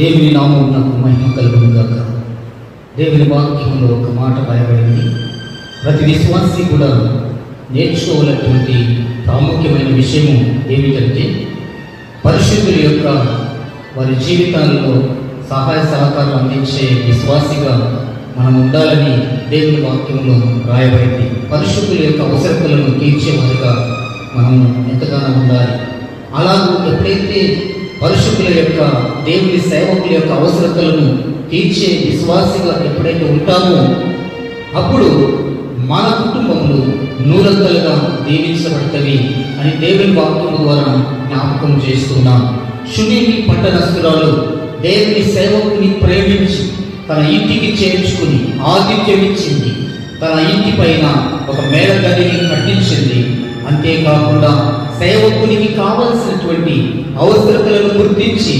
దేవుని నామం నాకు మహిమ కలుగును గాక దేవుని వాక్యంలో ఒక మాట రాయబడింది. ప్రతి విశ్వాసి కూడా నేర్చుకోవాలటువంటి ప్రాముఖ్యమైన విషయము ఏమిటంటే పరిశుద్ధుల యొక్క వారి జీవితాలలో సహాయ సహకారం అందించే విశ్వాసిగా మనం ఉండాలని దేవుని వాక్యంలో రాయబడింది. పరిశుద్ధుల యొక్క అవసరతలను తీర్చేవారిగా మనం ఎంతగానో ఉండాలి. అలా ఎప్పుడైతే పరిశుద్ధుల యొక్క దేవుని సేవకుల యొక్క అవసరతలను తీర్చే విశ్వాసిగా ఎప్పుడైతే ఉంటామో అప్పుడు మన కుటుంబములు నూరంతలుగా దీవించబడతవి అని దేవుని వాక్యం ద్వారా జ్ఞాపకం చేస్తున్నాం. శునీని పట్టణస్తురాలు దేవుని సేవకుని ప్రేమించి తన ఇంటికి చేర్చుకుని ఆతిథ్యం ఇచ్చింది తన ఇంటి పైన ఒక మేడ గదిని కట్టించింది. అంతేకాకుండా సేవకునికి కావలసినటువంటి అవసరతలను గుర్తించి